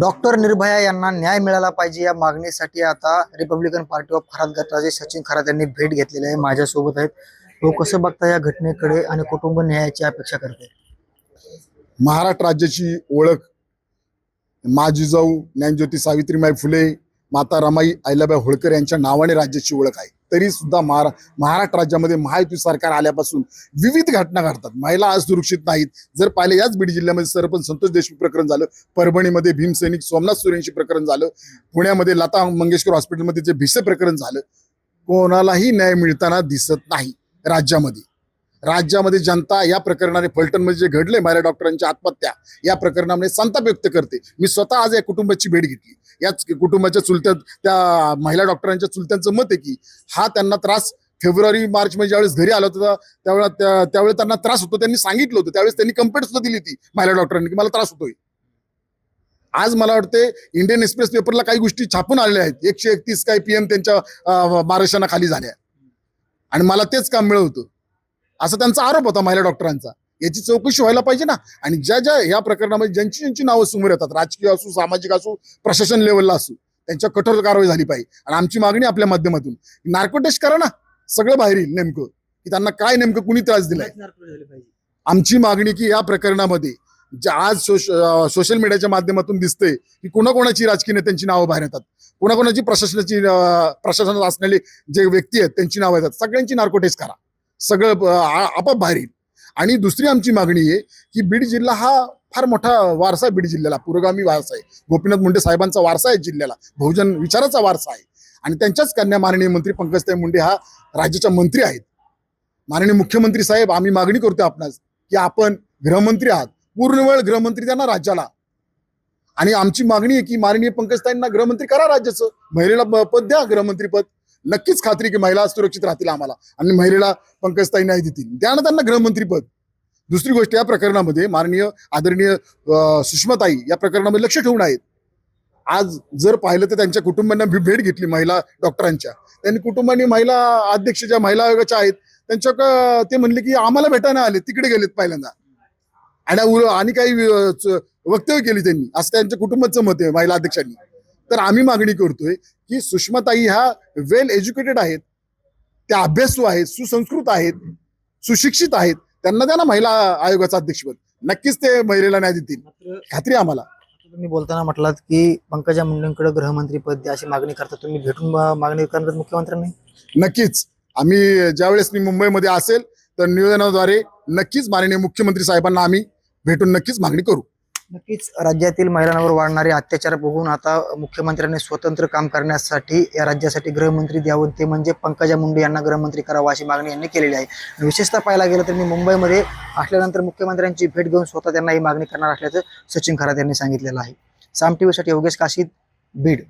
Doctor Nirbhaya यांना न्याय मिळाला पाहिजे या मागणीसाठी आता रिपब्लिकन पार्टी ऑफ खरात गटाचे सचिन खरात यांनी भेट घेतलेली आहे. माझ्यासोबत आहेत. तो कसं बघता या घटनेकडे आणि कुटुंब न्यायाची अपेक्षा करते? महाराष्ट्र राज्याची ओळख. माझी जाऊ ज्ञानज्योती सावित्रीमाई फुले माता रमाई अहिल्याबाई होळकर यांच्या नावाने राज्याची ओळख आहे. तरी सुद्धा महारा महाराष्ट्र राज्यामध्ये महायुती सरकार आल्यापासून विविध घटना घडतात. महिला आज सुरक्षित नाहीत. जर पाहिले याच बीड जिल्ह्यामध्ये सरपंच संतोष देशमुख प्रकरण झालं परभणीमध्ये भीमसैनिक सोमनाथ सुरेंशी प्रकरण झालं पुण्यामध्ये लता मंगेशकर हॉस्पिटलमध्ये जे भिसे प्रकरण झालं कोणालाही न्याय मिळताना दिसत नाही राज्यामध्ये. राज्यामध्ये जनता या प्रकरणाने फलटणमध्ये जे घडले महिला डॉक्टरांची आत्महत्या या प्रकरणामध्ये संताप व्यक्त करते. मी स्वतः आज या कुटुंबाची भेट घेतली. याच कुटुंबाच्या चुलत्या त्या महिला डॉक्टरांच्या चुलत्यांचं मत आहे की हा त्यांना त्रास फेब्रुवारी मार्च मध्ये ज्यावेळेस घरी आला होता त्यावेळेला त्यावेळेस त्यांना त्रास होतो. त्यांनी सांगितलं होतं. त्यावेळेस त्यांनी कंप्लेंट सुद्धा दिली होती महिला डॉक्टरांनी की मला त्रास होतोय. आज मला वाटते इंडियन एक्सप्रेस पेपरला काही गोष्टी छापून आलेल्या आहेत. एकशे एकतीस काही पीएम त्यांच्या मार्गदर्शनाखाली खाली झाल्या. आणि मला तेच काम मिळवतं असा त्यांचा आरोप होता महिला डॉक्टरांचा. याची चौकशी व्हायला पाहिजे ना. आणि ज्या ज्या या प्रकरणामध्ये ज्यांची ज्यांची नावं समोर येतात राजकीय असू सामाजिक असू प्रशासन लेवलला असू त्यांच्या कठोर कारवाई झाली पाहिजे. आणि आमची मागणी आपल्या माध्यमातून. नार्को टेस्ट करा ना. सगळं बाहेर येईल नेमकं. की त्यांना काय नेमकं कुणी त्रास दिलाय. आमची मागणी की या प्रकरणामध्ये जे आज सोश अं, सोशल मीडियाच्या माध्यमातून दिसतंय की कोणाकोणाची राजकीय नेत्यांची नावं बाहेर येतात. कोणाकोणाची प्रशासनाची प्रशासनात असलेले जे व्यक्ती आहेत त्यांची नावं येतात. सगळ्यांची नार्को टेस्ट करा. सगळं आपाप बाहेर येईल. आणि दुसरी आमची मागणी आहे की बीड जिल्हा हा फार मोठा वारसा आहे बीड जिल्ह्याला. पुरोगामी वारसा आहे. गोपीनाथ मुंडे साहेबांचा वारसा आहे जिल्ह्याला. बहुजन विचाराचा वारसा आहे. आणि त्यांच्याच कन्या माननीय मंत्री पंकजताई मुंडे हा राज्याच्या मंत्री आहेत. माननीय मुख्यमंत्री साहेब आम्ही मागणी करतो आपणास की आपण गृहमंत्री आहात. पूर्ण वेळ गृहमंत्री द्या ना राज्याला. आणि आमची मागणी आहे की माननीय पंकजताईंना गृहमंत्री करा राज्याचं. महिलेला पद द्या गृहमंत्री पद. नक्कीच खात्री की महिला सुरक्षित राहतील आम्हाला. आणि महिलेला पंकजताई न्याय देतील. त्यानं ना त्यांना गृहमंत्री पद. दुसरी गोष्ट या प्रकरणामध्ये माननीय आदरणीय सुषमाताई या प्रकरणामध्ये लक्ष ठेवून आहेत. आज जर पाहिलं तर त्यांच्या कुटुंबांना भी- भेट घेतली महिला डॉक्टरांच्या. त्यांनी कुटुंबाने महिला अध्यक्ष ज्या महिला आयोगाच्या आहेत त्यांच्या ते म्हणले की आम्हाला भेटायला आले तिकडे गेलेत पहिल्यांदा. आणि आणि काही वक्तव्य केली त्यांनी. असं त्यांच्या कुटुंबाचं मत आहे महिला अध्यक्षांनी. तर आम्ही मागणी करतोय की सुषमाताई ह्या वेल एज्युकेटेड आहेत त्या अभ्यासू आहेत सुसंस्कृत आहेत सुशिक्षित आहेत त्यांना द्या ना महिला आयोगाचं अध्यक्षपद. नक्कीच ते महिलेला न्याय देतील. खात्री आम्हाला. तुम्ही बोलताना म्हटलात की पंकजा मुंडेंकडे गृहमंत्री पद द्या अशी मागणी करता तुम्ही भेटून मागणी करणार मुख्यमंत्र्यांनी? नक्कीच. आम्ही ज्यावेळेस मी मुंबईमध्ये असेल तर निवेदनाद्वारे नक्कीच माननीय मुख्यमंत्री साहेबांना आम्ही भेटून नक्कीच मागणी करू. नक्कीच राज्यातील महिलांवर वाढणारे अत्याचार बघून आता मुख्यमंत्र्यांनी स्वतंत्र काम करण्यासाठी या राज्यासाठी गृहमंत्री द्यावं. ते म्हणजे पंकजा मुंडे यांना गृहमंत्री करावं अशी मागणी यांनी केलेली आहे. विशेषतः पाहायला गेलं तर मी मुंबईमध्ये असल्यानंतर मुख्यमंत्र्यांची भेट घेऊन स्वतः त्यांना ही मागणी करणार असल्याचं सचिन खरात यांनी सांगितलेलं आहे. साम टीव्हीसाठी योगेश काशीद बीड.